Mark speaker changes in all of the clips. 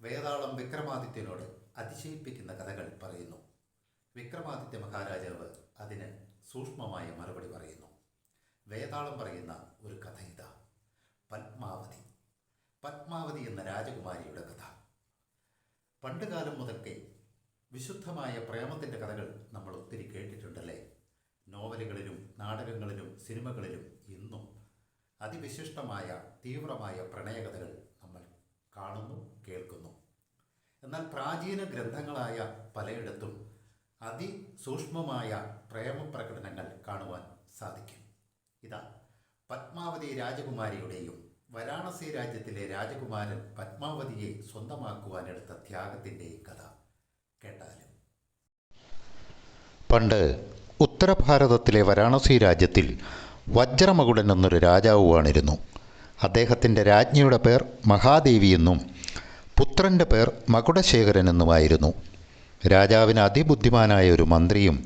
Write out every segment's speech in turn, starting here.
Speaker 1: വേതാളം വിക്രമാദിത്യനോട് അതിശയിപ്പിക്കുന്ന കഥകൾ പറയുന്നു. വിക്രമാദിത്യ മഹാരാജാവ് അതിന് സൂക്ഷ്മമായ മറുപടി പറയുന്നു. വേതാളം പറയുന്ന ഒരു കഥ ഇതാ. പത്മാവതി. പത്മാവതി എന്ന രാജകുമാരിയുടെ കഥ. പണ്ടുകാലം മുതൽക്കേ വിശുദ്ധമായ പ്രേമത്തിന്റെ കഥകൾ നമ്മൾ ഒത്തിരി കേട്ടിട്ടുണ്ടല്ലേ? നോവലുകളിലും നാടകങ്ങളിലും സിനിമകളിലും ഇന്നും അതിവിശിഷ്ടമായ തീവ്രമായ പ്രണയകഥകൾ കാണുന്നു കേൾക്കുന്നു. എന്നാൽ പ്രാചീന ഗ്രന്ഥങ്ങളായ പലയിടത്തും അതിസൂക്ഷ്മമായ പ്രേമപ്രകടനങ്ങൾ കാണുവാൻ സാധിക്കും. ഇതാ പത്മാവതി രാജകുമാരിയുടെയും വരാണസി രാജ്യത്തിലെ രാജകുമാരൻ പത്മാവതിയെ സ്വന്തമാക്കുവാനെടുത്ത ത്യാഗത്തിന്റെ കഥ കേട്ടാലും.
Speaker 2: പണ്ട് ഉത്തരഭാരതത്തിലെ വരാണസി രാജ്യത്തിൽ വജ്രമകുടൻ എന്നൊരു രാജാവ് വാണിരുന്നു. അദ്ദേഹത്തിന്റെ രാജ്ഞിയുടെ പേർ മഹാദേവിയെന്നും പുത്രന്റെ പേർ മകുടശേഖരനെന്നുമായിരുന്നു. രാജാവിന് അതിബുദ്ധിമാനായ ഒരു മന്ത്രിയും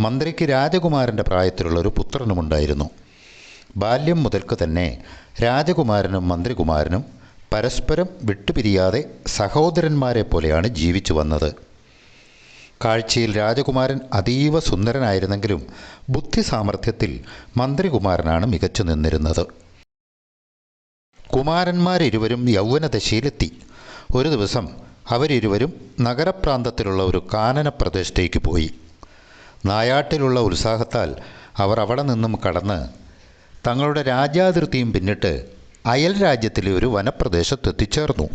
Speaker 2: മന്ത്രിക്ക് രാജകുമാരന്റെ പ്രായത്തിലുള്ള ഒരു പുത്രനുമുണ്ടായിരുന്നു. ബാല്യം മുതൽക്ക് തന്നെ രാജകുമാരനും മന്ത്രികുമാരനും പരസ്പരം വിട്ടുപിരിയാതെ സഹോദരന്മാരെ പോലെയാണ് ജീവിച്ചു വന്നത്. കാഴ്ചയിൽ രാജകുമാരൻ അതീവ സുന്ദരനായിരുന്നെങ്കിലും ബുദ്ധി സാമർഥ്യത്തിൽ മന്ത്രികുമാരനാണ് മികച്ചു നിന്നിരുന്നത്. കുമാരന്മാരിരുവരും യൗവനദശയിലെത്തി. ഒരു ദിവസം അവരിരുവരും നഗരപ്രാന്തത്തിലുള്ള ഒരു കാനന പ്രദേശത്തേക്ക് പോയി. നായാട്ടിലുള്ള ഉത്സാഹത്താൽ അവർ അവിടെ നിന്നും കടന്ന് തങ്ങളുടെ രാജ്യാതിർത്തിയും പിന്നിട്ട് അയൽ രാജ്യത്തിലെ ഒരു വനപ്രദേശത്ത് എത്തിച്ചേർന്നു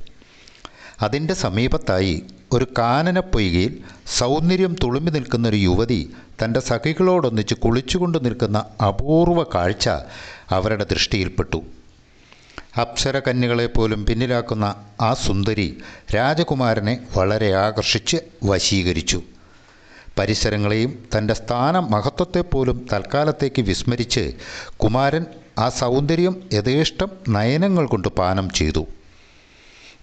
Speaker 2: അതിന്റെ സമീപത്തായി ഒരു കാനനപ്പൊയ്കയിൽ സൗന്ദര്യം തുളുമ്പി നിൽക്കുന്ന ഒരു യുവതി തന്റെ സഖികളോടൊന്നിച്ച് കുളിച്ചുകൊണ്ട് നിൽക്കുന്ന അപൂർവ കാഴ്ച അവരുടെ ദൃഷ്ടിയിൽപ്പെട്ടു. അപ്സരകന്യകളെ പോലും പിന്നിലാക്കുന്ന ആ സുന്ദരി രാജകുമാരനെ വളരെ ആകർഷിച്ച് വശീകരിച്ചു. പരിസരങ്ങളെയും തന്റെ സ്ഥാന മഹത്വത്തെപ്പോലും തൽക്കാലത്തേക്ക് വിസ്മരിച്ച് കുമാരൻ ആ സൗന്ദര്യം യഥേഷ്ടം നയനങ്ങൾ കൊണ്ട് പാനം ചെയ്തു.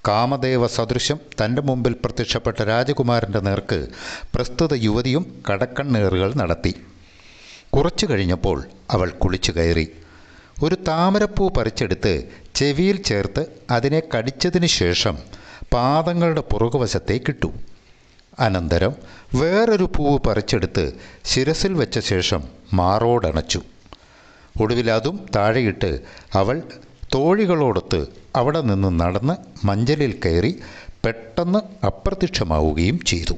Speaker 2: കാമദേവ സദൃശം തന്റെ മുമ്പിൽ പ്രത്യക്ഷപ്പെട്ട രാജകുമാരന്റെ നേർക്ക് പ്രസ്തുത യുവതിയും കടക്കണ്ണേറുകൾ നടത്തി. കുറച്ചു കഴിഞ്ഞപ്പോൾ അവൾ കുളിച്ചു കയറി. ഒരു താമരപ്പൂ പറിച്ചെടുത്ത് ചെവിയിൽ ചേർത്ത് അതിനെ കടിച്ചതിന് ശേഷം പാദങ്ങളുടെ പുറകുവശത്തേക്കിട്ടു അനന്തരം വേറൊരു പൂവ് പറിച്ചെടുത്ത് ശിരസിൽ വെച്ച ശേഷം മാറോടണച്ചു. ഒടുവിൽ അതും താഴെയിട്ട് അവൾ തോഴികളോടൊത്ത് അവിടെ നിന്ന് നടന്ന് മഞ്ചലിൽ കയറി പെട്ടെന്ന് അപ്രത്യക്ഷമാവുകയും ചെയ്തു.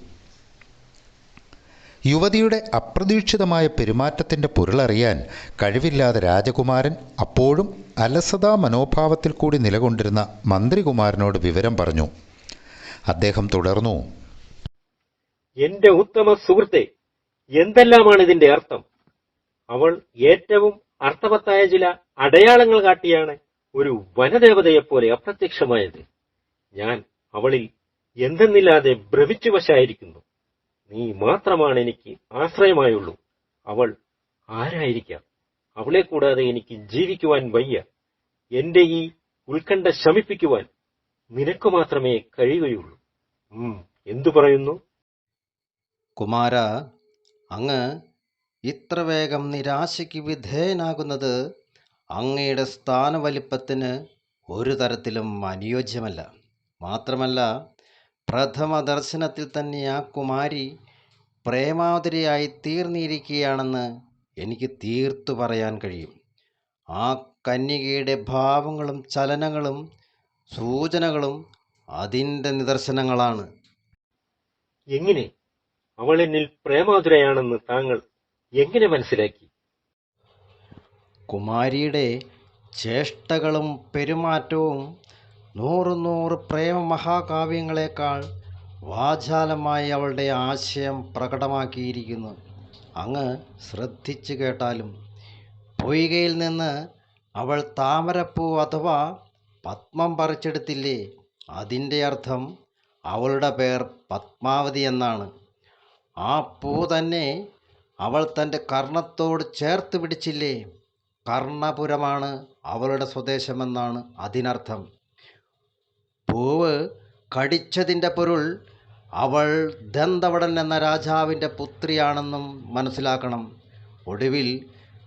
Speaker 2: യുവതിയുടെ അപ്രതീക്ഷിതമായ പെരുമാറ്റത്തിന്റെ പൊരുളറിയാൻ കഴിവില്ലാതെ രാജകുമാരൻ അപ്പോഴും അലസതാ മനോഭാവത്തിൽ കൂടി നിലകൊണ്ടിരുന്ന മന്ത്രികുമാരനോട് വിവരം പറഞ്ഞു. അദ്ദേഹം തുടർന്നു.
Speaker 3: എന്റെ ഉത്തമ സുഹൃത്തെ എന്തെല്ലാമാണ് ഇതിന്റെ അർത്ഥം? അവൾ ഏറ്റവും അർത്ഥവത്തായ ചില അടയാളങ്ങൾ കാട്ടിയാണ് ഒരു വനദേവതയെപ്പോലെ അപ്രത്യക്ഷമായത്. ഞാൻ അവളിൽ എന്തെന്നില്ലാതെ ഭ്രമിച്ചു വശായിരിക്കുന്നു. നീ മാത്രമാണ് എനിക്ക് ആശ്രയമായുള്ളൂ. അവൾ ആരായിരിക്കാം? അവളെ കൂടാതെ എനിക്ക് ജീവിക്കുവാൻ വയ്യ. എന്റെ ഈ ഉത്കണ്ഠ ശമിപ്പിക്കുവാൻ നിനക്ക് മാത്രമേ കഴിയുകയുള്ളൂ. എന്തു പറയുന്നു?
Speaker 4: കുമാര അങ്ങ് ഇത്ര വേഗം നിരാശയ്ക്ക് വിധേയനാകുന്നത് അങ്ങയുടെ സ്ഥാനവലിപ്പത്തിന് ഒരു തരത്തിലും അനുയോജ്യമല്ല. മാത്രമല്ല പ്രഥമ ദർശനത്തിൽ തന്നെ ആ കുമാരി പ്രേമാതുരയായി തീർന്നിരിക്കുകയാണെന്ന് എനിക്ക് തീർത്തു പറയാൻ കഴിയും. ആ കന്യകയുടെ ഭാവങ്ങളും ചലനങ്ങളും സൂചനകളും അതിന്റെ നിദർശനങ്ങളാണ്.
Speaker 3: എങ്ങനെ? അവൾ എന്നിൽ പ്രേമാതുരയാണെന്ന് താങ്കൾ എങ്ങനെ മനസ്സിലാക്കി?
Speaker 4: കുമാരിയുടെ ചേഷ്ടകളും പെരുമാറ്റവും നൂറ് നൂറ് പ്രേമ മഹാകാവ്യങ്ങളെക്കാൾ വാചാലമായി അവളുടെ ആശയം പ്രകടമാക്കിയിരിക്കുന്നു. അങ്ങ് ശ്രദ്ധിച്ചു കേട്ടാലും പൊയ്കയിൽ നിന്ന് അവൾ താമരപ്പൂ അഥവാ പത്മം പറിച്ചെടുത്തില്ലേ അതിന്റെ അർത്ഥം അവളുടെ പേർ പത്മാവതി എന്നാണ്. ആ പൂ തന്നെ അവൾ തന്റെ കർണത്തോട് ചേർത്ത് പിടിച്ചില്ലേ കർണപുരമാണ് അവളുടെ സ്വദേശമെന്നാണ് അതിനർത്ഥം. പൂവ് കടിച്ചതിന്റെ പൊരുൾ അവൾ ദന്തവടൻ എന്ന രാജാവിന്റെ പുത്രിയാണെന്നും മനസ്സിലാക്കണം. ഒടുവിൽ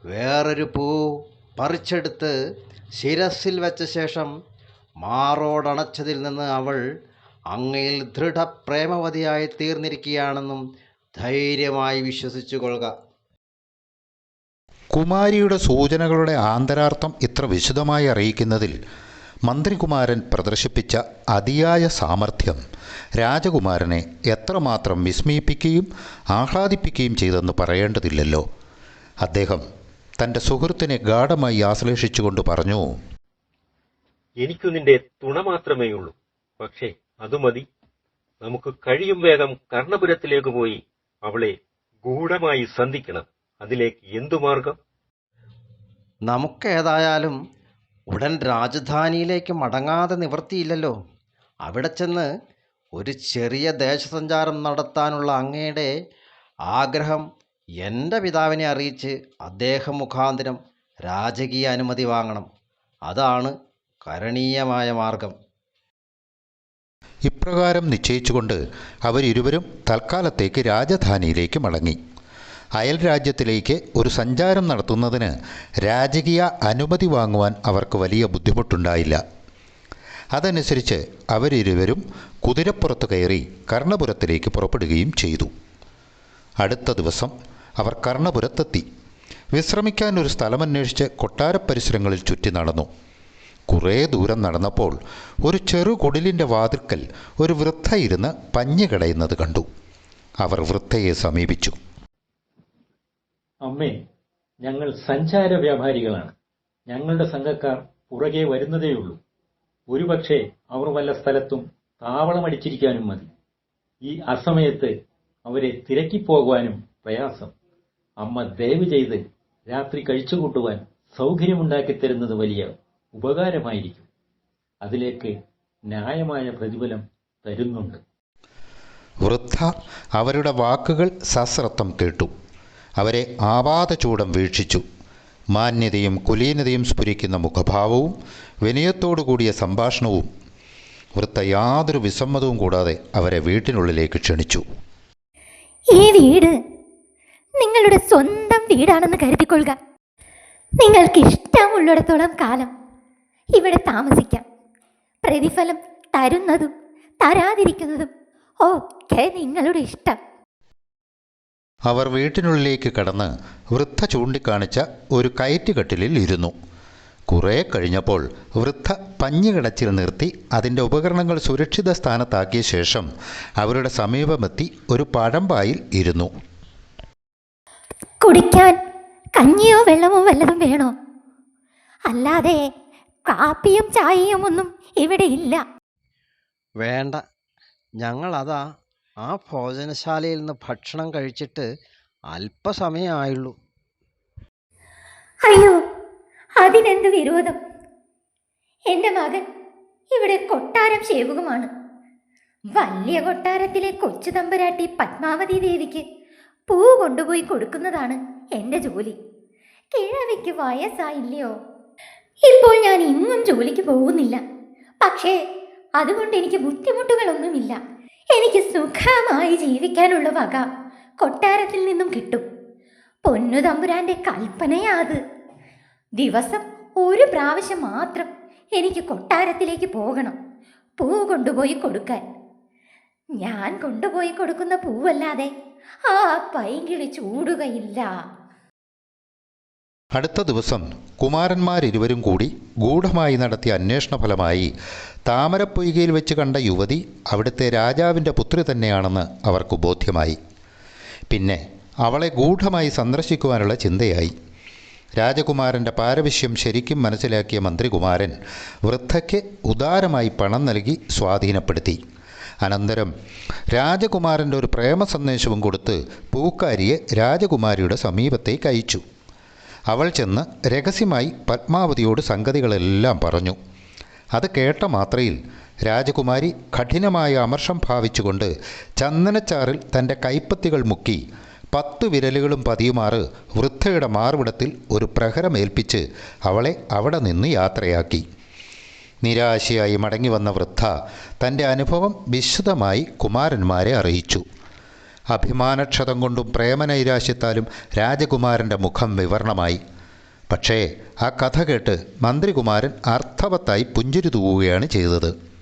Speaker 4: വേറൊരു പൂ പറിച്ചെടുത്ത് ശിരസിൽ വെച്ച ശേഷം മാറോടണച്ചതിൽ നിന്ന് അവൾ അങ്ങയിൽ ദൃഢപ്രേമവതിയായി തീർന്നിരിക്കുകയാണെന്നും ധൈര്യമായി വിശ്വസിച്ചു കൊള്ളുക
Speaker 2: കുമാരിയുടെ സൂചനകളുടെ ആന്തരാർത്ഥം ഇത്ര വിശദമായി അറിയിക്കുന്നതിൽ മന്ത്രികുമാരൻ പ്രദർശിപ്പിച്ച അതിയായ സാമർഥ്യം രാജകുമാരനെ എത്രമാത്രം വിസ്മയിപ്പിക്കുകയും ആഹ്ലാദിപ്പിക്കുകയും ചെയ്തെന്ന് പറയേണ്ടതില്ലല്ലോ. അദ്ദേഹം തന്റെ സുഹൃത്തിനെ ഗാഠമായി ആശ്ലേഷിച്ചുകൊണ്ട് പറഞ്ഞു
Speaker 3: എനിക്കു നിന്റെ തുണ മാത്രമേ ഉള്ളൂ. പക്ഷേ അത് മതി. നമുക്ക് കഴിയും വേഗം കർണപുരത്തിലേക്ക് പോയി അവളെ ഗൂഢമായി സന്ധിക്കണം. അതിലേക്ക് എന്തു മാർഗം?
Speaker 4: നമുക്കേതായാലും ഉടൻ രാജധാനിയിലേക്ക് മടങ്ങാതെ നിവർത്തിയില്ലല്ലോ അവിടെ ചെന്ന് ഒരു ചെറിയ ദേശസഞ്ചാരം നടത്താനുള്ള അങ്ങയുടെ ആഗ്രഹം എന്റെ പിതാവിനെ അറിയിച്ച് അദ്ദേഹം മുഖാന്തരം രാജകീയ അനുമതി വാങ്ങണം. അതാണ് കരണീയമായ മാർഗം.
Speaker 2: ഇപ്രകാരം നിശ്ചയിച്ചുകൊണ്ട് അവരിരുവരും തൽക്കാലത്തേക്ക് രാജധാനിയിലേക്ക് മടങ്ങി. അയൽ രാജ്യത്തിലേക്ക് ഒരു സഞ്ചാരം നടത്തുന്നതിന് രാജകീയ അനുമതി വാങ്ങുവാൻ അവർക്ക് വലിയ ബുദ്ധിമുട്ടുണ്ടായില്ല. അതനുസരിച്ച് അവരിരുവരും കുതിരപ്പുറത്ത് കയറി കർണപുരത്തിലേക്ക് പുറപ്പെടുകയും ചെയ്തു. അടുത്ത ദിവസം അവർ കർണപുരത്തെത്തി. വിശ്രമിക്കാൻ ഒരു സ്ഥലമന്വേഷിച്ച് കൊട്ടാര പരിസരങ്ങളിൽ ചുറ്റി നടന്നു. കുറേ ദൂരം നടന്നപ്പോൾ ഒരു ചെറു കുടിലിന്റെ വാതിൽക്കൽ ഒരു വൃദ്ധ ഇരുന്ന് പഞ്ഞുകടയുന്നത് കണ്ടു. അവർ വൃദ്ധയെ സമീപിച്ചു.
Speaker 5: അമ്മേ ഞങ്ങൾ സഞ്ചാര വ്യാപാരികളാണ്. ഞങ്ങളുടെ സംഘക്കാർ പുറകെ വരുന്നതേയുള്ളൂ. ഒരുപക്ഷെ അവർ വല്ല സ്ഥലത്തും താവളമടിച്ചിരിക്കാനും മതി. ഈ അസമയത്ത് അവരെ തിരക്കിപ്പോകുവാനും പ്രയാസം. അമ്മ ദയവ് ചെയ്ത് രാത്രി കഴിച്ചുകൂട്ടുവാൻ സൗകര്യമുണ്ടാക്കി തരുന്നത് വലിയ ഉപകാരമായിരിക്കും. അതിലേക്ക് ന്യായമായ പ്രതിഫലം തരുന്നുണ്ട്.
Speaker 2: വൃദ്ധ അവരുടെ വാക്കുകൾ സശ്രദ്ധം കേട്ടു. അവരെ ആപാതചൂടം വീക്ഷിച്ചു. മാന്യതയും കുലീനതയും സ്ഫുരിക്കുന്ന മുഖഭാവവും വിനയത്തോടു കൂടിയ സംഭാഷണവും വൃത്ത യാതൊരു വിസമ്മതവും കൂടാതെ അവരെ വീട്ടിനുള്ളിലേക്ക് ക്ഷണിച്ചു.
Speaker 6: ഈ വീട് നിങ്ങളുടെ സ്വന്തം വീടാണെന്ന് കരുതിക്കൊള്ളുക. നിങ്ങൾക്ക് ഇഷ്ടമുള്ളിടത്തോളം കാലം ഇവിടെ താമസിക്കാം. പ്രതിഫലം തരുന്നതും തരാതിരിക്കുന്നതും ഒക്കെ നിങ്ങളുടെ ഇഷ്ടം.
Speaker 2: അവർ വീട്ടിനുള്ളിലേക്ക് കടന്ന് വൃദ്ധ ചൂണ്ടിക്കാണിച്ച ഒരു കയറ്റുകട്ടിലിൽ ഇരുന്നു. കുറേ കഴിഞ്ഞപ്പോൾ വൃദ്ധ പഞ്ഞുകിടച്ചിൽ നിർത്തി അതിന്റെ ഉപകരണങ്ങൾ സുരക്ഷിത സ്ഥാനത്താക്കിയ ശേഷം അവരുടെ സമീപമെത്തി ഒരു പഴമ്പായിൽ ഇരുന്നു.
Speaker 6: കുടിക്കാൻ കഞ്ഞിയോ വെള്ളമോ വല്ലതും വേണോ? അല്ലാതെ കാപ്പിയും ചായയും ഒന്നും ഇവിടെ ഇല്ല.
Speaker 4: വേണ്ട. ഞങ്ങളതാ ആ ഭോജനശാലയിൽ നിന്ന് ഭക്ഷണം കഴിച്ചിട്ട് അല്പസമയമായുള്ളൂ
Speaker 6: അയ്യോ അതിനെന്ത് വിരോധം? എന്റെ മകൻ ഇവിടെ കൊട്ടാരം ശേവുകമാണ് വലിയ കൊട്ടാരത്തിലെ കൊച്ചു തമ്പുരാട്ടി പത്മാവതി ദേവിക്ക് പൂ കൊണ്ടുപോയി കൊടുക്കുന്നതാണ് എന്റെ ജോലി. കിഴവിക്ക് വയസ്സായില്ലയോ? ഇപ്പോൾ ഞാൻ ഇന്നും ജോലിക്ക് പോകുന്നില്ല. പക്ഷേ അതുകൊണ്ട് എനിക്ക് ബുദ്ധിമുട്ടുകളൊന്നുമില്ല. എനിക്ക് സുഖമായി ജീവിക്കാനുള്ള വക കൊട്ടാരത്തിൽ നിന്നും കിട്ടും. പൊന്നു തമ്പുരാന്റെ കൽപ്പനയാത്. ദിവസം ഒരു പ്രാവശ്യം മാത്രം എനിക്ക് കൊട്ടാരത്തിലേക്ക് പോകണം. പൂ കൊണ്ടുപോയി കൊടുക്കാൻ. ഞാൻ കൊണ്ടുപോയി കൊടുക്കുന്ന പൂവല്ലാതെ ആ പൈകിളി ചൂടുകയില്ല.
Speaker 2: അടുത്ത ദിവസം കുമാരന്മാരിരുവരും കൂടി ഗൂഢമായി നടത്തിയ അന്വേഷണ ഫലമായി താമരപ്പൊയ്കയിൽ വെച്ച് കണ്ട യുവതി അവിടുത്തെ രാജാവിന്റെ പുത്രി തന്നെയാണെന്ന് അവർക്ക് ബോധ്യമായി. പിന്നെ അവളെ ഗൂഢമായി സന്ദർശിക്കുവാനുള്ള ചിന്തയായി. രാജകുമാരന്റെ പാരവിശ്യം ശരിക്കും മനസ്സിലാക്കിയ മന്ത്രികുമാരൻ വൃദ്ധയ്ക്ക് ഉദാരമായി പണം നൽകി സ്വാധീനപ്പെടുത്തി. അനന്തരം രാജകുമാരന്റെ ഒരു പ്രേമ സന്ദേശവും കൊടുത്ത് പൂക്കാരിയെ രാജകുമാരിയുടെ സമീപത്തേക്ക് അയച്ചു. അവൾ ചെന്ന് രഹസ്യമായി പത്മാവതിയോട് സംഗതികളെല്ലാം പറഞ്ഞു. അത് കേട്ട മാത്രയിൽ രാജകുമാരി കഠിനമായ അമർഷം ഭാവിച്ചുകൊണ്ട് ചന്ദനച്ചാറിൽ തന്റെ കൈപ്പത്തികൾ മുക്കി പത്തു വിരലുകളും പതിയുമാറ് വൃദ്ധയുടെ മാർവിടത്തിൽ ഒരു പ്രഹരമേൽപ്പിച്ച് അവളെ അവിടെ നിന്ന് യാത്രയാക്കി. നിരാശയായി മടങ്ങി വന്ന വൃദ്ധ തന്റെ അനുഭവം വിശദമായി കുമാരന്മാരെ അറിയിച്ചു. അഭിമാനക്ഷതം കൊണ്ടും പ്രേമനൈരാശ്യത്താലും രാജകുമാരന്റെ മുഖം വിവരണമായി. പക്ഷേ ആ കഥ കേട്ട് മന്ത്രികുമാരൻ അർത്ഥവത്തായി പുഞ്ചിരി തൂവുകയാണ് ചെയ്തത്.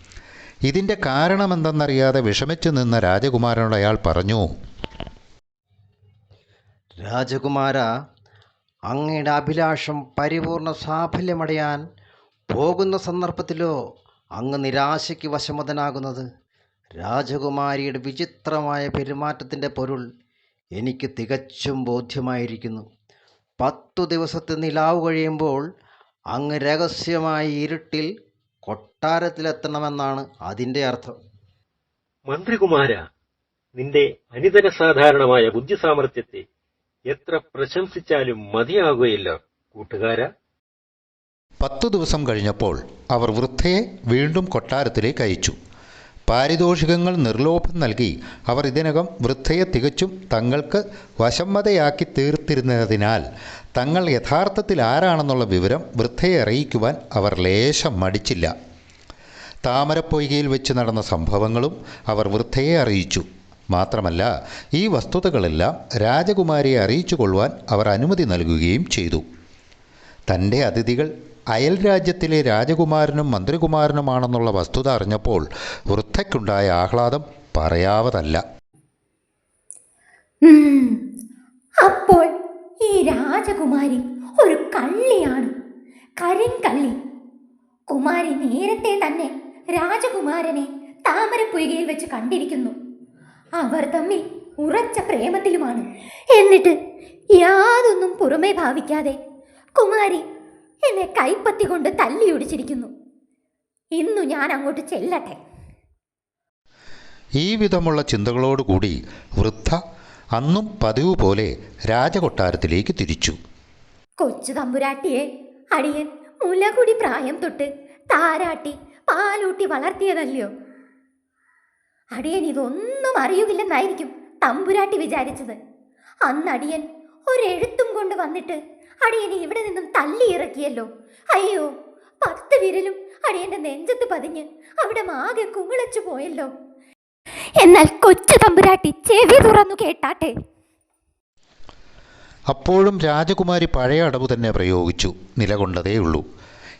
Speaker 2: ഇതിന്റെ കാരണമെന്തെന്നറിയാതെ വിഷമിച്ചു നിന്ന രാജകുമാരനോട് അയാൾ പറഞ്ഞു
Speaker 4: രാജകുമാര അങ്ങയുടെ അഭിലാഷം പരിപൂർണ സാഫല്യമടയാൻ പോകുന്ന സന്ദർഭത്തിലോ അങ്ങ് നിരാശയ്ക്ക് വശമതനാകുന്നത് രാജകുമാരിയുടെ വിചിത്രമായ പെരുമാറ്റത്തിന്റെ പൊരുൾ എനിക്ക് തികച്ചും ബോധ്യമായിരിക്കുന്നു. പത്തു ദിവസത്തെ നിലാവ് കഴിയുമ്പോൾ അങ്ങ് രഹസ്യമായ ഇരുട്ടിൽ കൊട്ടാരത്തിലെത്തണമെന്നാണ് അതിന്റെ അർത്ഥം.
Speaker 3: മന്ത്രികുമാര നിന്റെ അനിതര സാധാരണമായ ബുദ്ധിസാമർഥ്യത്തെ എത്ര പ്രശംസിച്ചാലും മതിയാകുകയില്ല കൂട്ടുകാര.
Speaker 2: പത്തു ദിവസം കഴിഞ്ഞപ്പോൾ അവർ വൃദ്ധയെ വീണ്ടും കൊട്ടാരത്തിലേക്ക് അയച്ചു. പാരിതോഷികങ്ങൾ നിർലോഭം നൽകി. അവർ ഇതിനകം വൃദ്ധയെ തികച്ചും തങ്ങൾക്ക് വശമ്മതയാക്കി തീർത്തിരുന്നതിനാൽ തങ്ങൾ യഥാർത്ഥത്തിൽ ആരാണെന്നുള്ള വിവരം വൃദ്ധയെ അറിയിക്കുവാൻ അവർ ലേശം മടിച്ചില്ല. താമരപ്പൊയ്കയിൽ വെച്ച് നടന്ന സംഭവങ്ങളും അവർ വൃദ്ധയെ അറിയിച്ചു. മാത്രമല്ല ഈ വസ്തുതകളെല്ലാം രാജകുമാരിയെ അറിയിച്ചു കൊള്ളുവാൻ അവർ അനുമതി നൽകുകയും ചെയ്തു. തന്റെ അതിഥികൾ അയൽ രാജ്യത്തിലെ രാജകുമാരനും മന്ത്രികുമാരനുമാണെന്നുള്ള വസ്തുത അറിഞ്ഞപ്പോൾ വൃദ്ധയ്ക്കുണ്ടായ ആഹ്ലാദം പറയാവതല്ല.
Speaker 6: അപ്പോൾ ഈ രാജകുമാരി ഒരു കള്ളിയാണ്. കരിങ്കള്ളി. കുമാരി നേരത്തെ തന്നെ രാജകുമാരനെ താമരപ്പൊയ്കയിൽ വെച്ച് കണ്ടിരിക്കുന്നു. അവർ തമ്മിൽ ഉറച്ച പ്രേമത്തിലുമാണ്. എന്നിട്ട് യാതൊന്നും പുറമേ ഭാവിക്കാതെ കുമാരി എന്നെ കൈപ്പത്തി കൊണ്ട് തല്ലിയൊടിച്ചിരിക്കുന്നു ഇന്നു ഞാൻ അങ്ങോട്ട് ചെല്ലട്ടെ.
Speaker 2: ഈ വിധമുള്ള ചിന്തകളോടുകൂടി വൃദ്ധ അന്നും പതിവ് പോലെ രാജകൊട്ടാരത്തിലേക്ക് തിരിച്ചു.
Speaker 6: കൊച്ചു തമ്പുരാട്ടിയെ അടിയൻ മുലകുടി പ്രായം തൊട്ട് താരാട്ടി പാലൂട്ടി വളർത്തിയതല്ലയോ? അടിയൻ ഇതൊന്നും അറിയുകില്ലെന്നായിരിക്കും തമ്പുരാട്ടി വിചാരിച്ചത്. അന്നടിയൻ ഒരെഴുത്തും കൊണ്ട് വന്നിട്ട് അടിയനെ ഇവിടെ നിന്നും തല്ലി ഇറക്കിയല്ലോ അയ്യോ പത്ത് വിരലും അടിയന്റെ നെഞ്ചത്ത് പതിഞ്ഞ് അവിടെ ആകെ കുമിളച്ചു പോയല്ലോ. എന്നാൽ കൊച്ചു തമ്പുരാട്ടി ചെവി തുറന്നു കേട്ടാട്ടെ.
Speaker 2: അപ്പോഴും രാജകുമാരി പഴയ അടവ് തന്നെ പ്രയോഗിച്ചു നിലകൊണ്ടതേയുള്ളൂ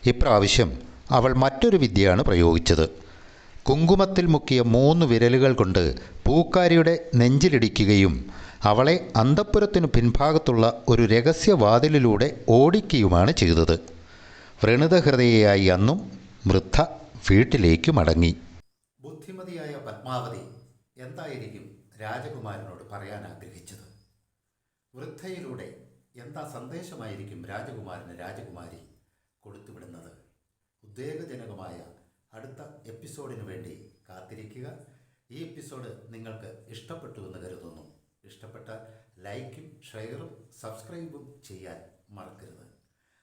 Speaker 2: ഇപ്രാവശ്യം അവൾ മറ്റൊരു വിദ്യയാണ് പ്രയോഗിച്ചത്. കുങ്കുമത്തിൽ മുക്കിയ മൂന്ന് വിരലുകൾ കൊണ്ട് പൂക്കാരിയുടെ നെഞ്ചിലിടിക്കുകയും അവളെ അന്തപ്പുരത്തിനു പിൻഭാഗത്തുള്ള ഒരു രഹസ്യവാതിലിലൂടെ ഓടിക്കുകയുമാണ് ചെയ്തത്. വ്രണിതഹൃദയായി അന്നും വൃദ്ധ വീട്ടിലേക്ക് മടങ്ങി.
Speaker 1: ബുദ്ധിമതിയായ പത്മാവതി എന്തായിരിക്കും രാജകുമാരനോട് പറയാൻ ആഗ്രഹിച്ചത്? വൃദ്ധയിലൂടെ എന്താ സന്ദേശമായിരിക്കും രാജകുമാരന് രാജകുമാരി കൊടുത്തുവിടുന്നത്? ഉദ്വേഗജനകമായ അടുത്ത എപ്പിസോഡിനു വേണ്ടി കാത്തിരിക്കുക. ഈ എപ്പിസോഡ് നിങ്ങൾക്ക് ഇഷ്ടപ്പെട്ടു എന്ന് കരുതുന്നു. ഇഷ്ടപ്പെട്ടാൽ ലൈക്കും ഷെയറും സബ്സ്ക്രൈബും ചെയ്യാൻ മറക്കരുത്.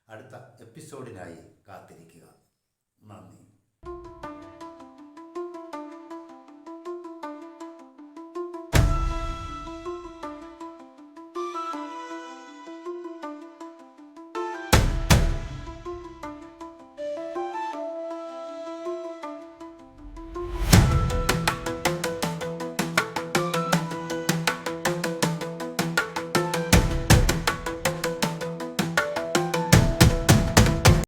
Speaker 1: അടുത്ത എപ്പിസോഡിനായി കാത്തിരിക്കുക. നന്ദി.